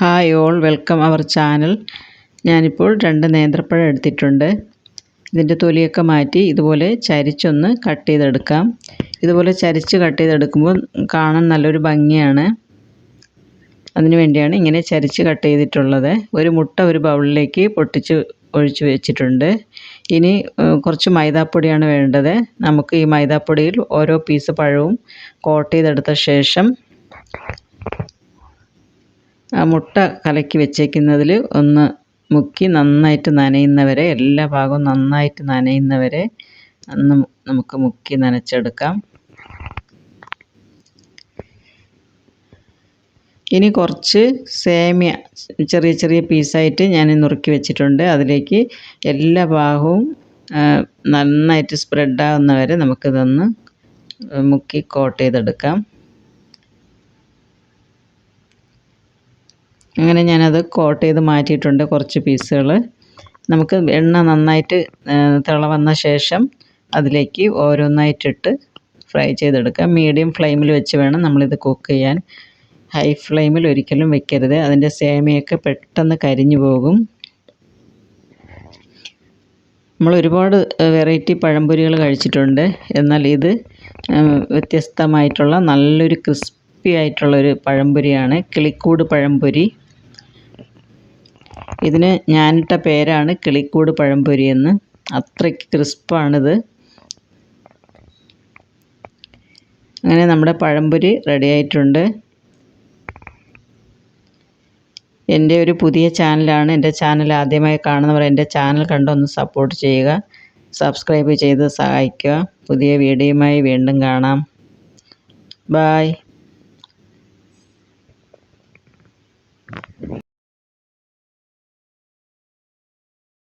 Hi all welcome our channel ഞാനിപ്പോൾ രണ്ട് നേന്ത്രപ്പഴം എടുത്തിട്ടുണ്ട്. ഇതിന്റെ തൊലിയൊക്കെ മാറ്റി ഇതുപോലെ ചരിച്ചൊന്ന് കട്ട് ചെയ്തെടുക്കാം. ഇതുപോലെ ചരിച്ച് കട്ട് ചെയ്തെടുക്കുമ്പോൾ കാണാൻ നല്ലൊരു ഭംഗിയാണ്. അതിനു വേണ്ടിയാണ് ഇങ്ങനെ ചരിച്ച് കട്ട് ചെയ്തിട്ടുള്ളത്. ഒരു മുട്ട ഒരു ബൗളിലേക്ക് പൊട്ടിച്ച് ഒഴിച്ച് വെച്ചിട്ടുണ്ട്. ഇനി കുറച്ച് മൈദാപ്പൊടിയാണ് വേണ്ടത്. നമുക്ക് ഈ മൈദാപ്പൊടിയിൽ ഓരോ പീസ് പഴവും കോട്ട് ചെയ്തെടുത്ത ശേഷം ആ മുട്ട കലക്കി വെച്ചേക്കുന്നതിൽ ഒന്ന് മുക്കി നന്നായിട്ട് നനയുന്നവരെ എല്ലാ ഭാഗവും നന്നായിട്ട് നനയുന്നവരെ അന്ന് നമുക്ക് മുക്കി നനച്ചെടുക്കാം. ഇനി കുറച്ച് സേമിയ ചെറിയ ചെറിയ പീസായിട്ട് ഞാൻ നുറുക്കി വെച്ചിട്ടുണ്ട്. അതിലേക്ക് എല്ലാ ഭാഗവും നന്നായിട്ട് സ്പ്രെഡാകുന്നവരെ നമുക്കിതൊന്ന് മുക്കി കോട്ട് ചെയ്തെടുക്കാം. അങ്ങനെ ഞാനത് കോട്ട് ചെയ്ത് മാറ്റിയിട്ടുണ്ട് കുറച്ച് പീസുകൾ നമുക്ക് എണ്ണ നന്നായിട്ട് തിള വന്ന ശേഷം അതിലേക്ക് ഓരോന്നായിട്ടിട്ട് ഫ്രൈ ചെയ്തെടുക്കാം. മീഡിയം ഫ്ലെയിമിൽ വെച്ച് വേണം നമ്മളിത് കുക്ക് ചെയ്യാൻ. ഹൈ ഫ്ലെയിമിൽ ഒരിക്കലും വെക്കരുത്. അതിന്റെ സേമിയൊക്കെ പെട്ടെന്ന് കരിഞ്ഞു പോകും. നമ്മൾ ഒരുപാട് വെറൈറ്റി പഴംപൊരികൾ കഴിച്ചിട്ടുണ്ട്. എന്നാൽ ഇത് വ്യത്യസ്തമായിട്ടുള്ള നല്ലൊരു ക്രിസ്പി ആയിട്ടുള്ളൊരു പഴംപൊരിയാണ്. കിളിക്കൂട് പഴംപൊരി. ഇതിന് ഞാനിട്ട പേരാണ് കിളിക്കൂട് പഴംപൊരി എന്ന്. അത്രയ്ക്ക് ക്രിസ്പാണിത്. അങ്ങനെ നമ്മുടെ പഴംപൊരി റെഡി ആയിട്ടുണ്ട്. എന്റെ ഒരു പുതിയ ചാനലാണ്. എന്റെ ചാനൽ ആദ്യമായി കാണുന്നവർ എന്റെ ചാനൽ കണ്ടൊന്ന് സപ്പോർട്ട് ചെയ്യുക. സബ്സ്ക്രൈബ് ചെയ്ത് സഹായിക്കുക. പുതിയ വീഡിയോയുമായി വീണ്ടും കാണാം. ബായ്